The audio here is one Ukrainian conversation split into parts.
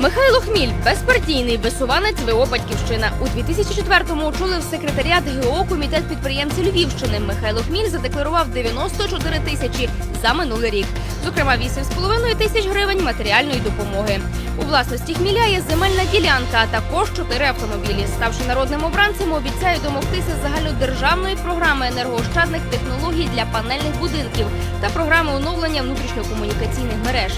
Михайло Хміль безпартійний висуванець ВО Батьківщина. У 2004-му очолив секретаріат ГО комітет підприємців Львівщини. Михайло Хміль задекларував 94 тисячі за минулий рік. Зокрема, 8,5 тисяч гривень матеріальної допомоги. У власності Хміля є земельна ділянка, а також чотири автомобілі. Ставши народним обранцем, обіцяє домогтися загальнодержавної програми енергоощадних технологій для панельних будинків та програми оновлення внутрішньокомунікаційних мереж.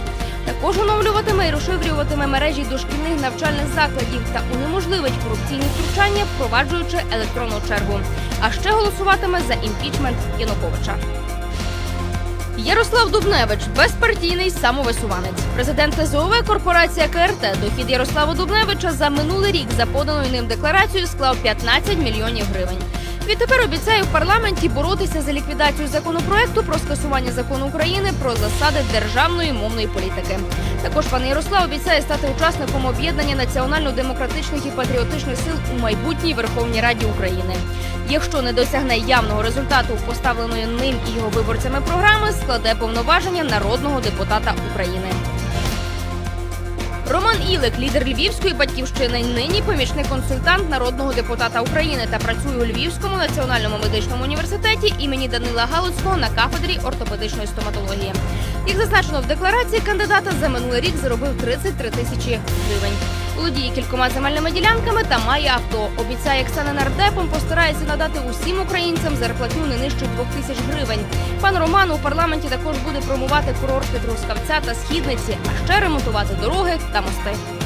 Також оновлюватиме і розширюватиме мережі дошкільних навчальних закладів та унеможливить корупційні втручання, впроваджуючи електронну чергу. А ще голосуватиме за імпічмент Януковича. Ярослав Дубневич безпартійний самовисуванець. Президент ТЗОВ корпорація КРТ. Дохід Ярослава Дубневича за минулий рік за поданою ним декларацією склав 15 мільйонів гривень. Відтепер обіцяє в парламенті боротися за ліквідацію законопроекту про скасування закону України про засади державної мовної політики. Також пан Ярослав обіцяє стати учасником об'єднання національно-демократичних і патріотичних сил у майбутній Верховній Раді України. Якщо не досягне явного результату поставленої ним і його виборцями програми, складе повноваження народного депутата України. Ілик, лідер Львівської батьківщини, нині помічник консультант народного депутата України та працює у Львівському національному медичному університеті імені Данила Галицького на кафедрі ортопедичної стоматології. Як зазначено в декларації, кандидата за минулий рік заробив 33 тисячі гривень. Володіє кількома земельними ділянками та має авто. Обіцяє, як стане нардепом, постарається надати усім українцям зарплатню не нижче 2 тисяч гривень. Пан Роман у парламенті також буде промувати курорти Трускавця та Східниці, а ще ремонтувати дороги та мости.